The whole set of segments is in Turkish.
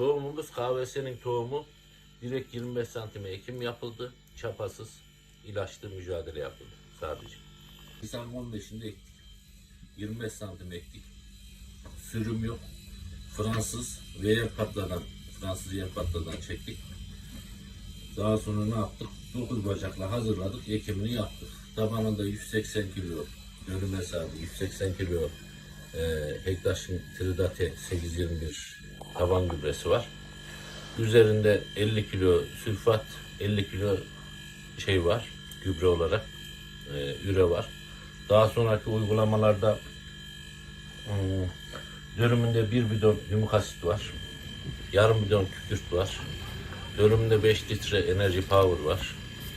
Tohumumuz kahvesinin tohumu direkt 25 santime ekim yapıldı. Çapasız, ilaçlı mücadele yapıldı sadece. Nisan 15'inde ektik. 25 santim ektik. Sürüm yok. Fransız ve yer patladan, Fransız yer patladan çektik. Daha sonra ne yaptık? 9 bacakla hazırladık, ekimini yaptık. Tabanında 180 kilo, dönüm hesabı 180 kilo e, Hektaş'ın Tridate 821 taban gübresi var. Üzerinde 50 kilo sülfat, 50 kilo şey var, gübre olarak e, üre var. Daha sonraki uygulamalarda hmm, dönümünde bir bidon hümik asit var. Yarım bidon kükürt var. Dönümünde 5 litre enerji power var.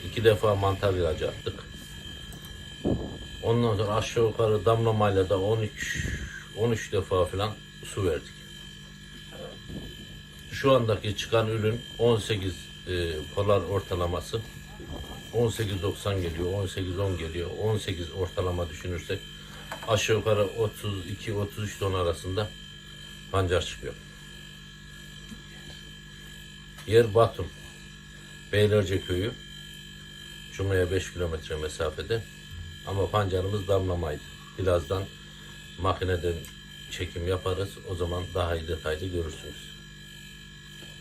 İki defa mantar ilacı attık. Ondan sonra aşağı yukarı damlamayla da 13 13 defa falan su verdik. Şu andaki çıkan ürün 18 e, polar ortalaması 18.90 geliyor, 18.10 geliyor, 18 ortalama düşünürsek aşağı yukarı 32-33 ton arasında pancar çıkıyor. Yer Batum, Beylerce köyü, Cuma'ya 5 kilometre mesafede ama pancarımız damlamaydı. Birazdan makineden çekim yaparız, o zaman daha detaylı görürsünüz.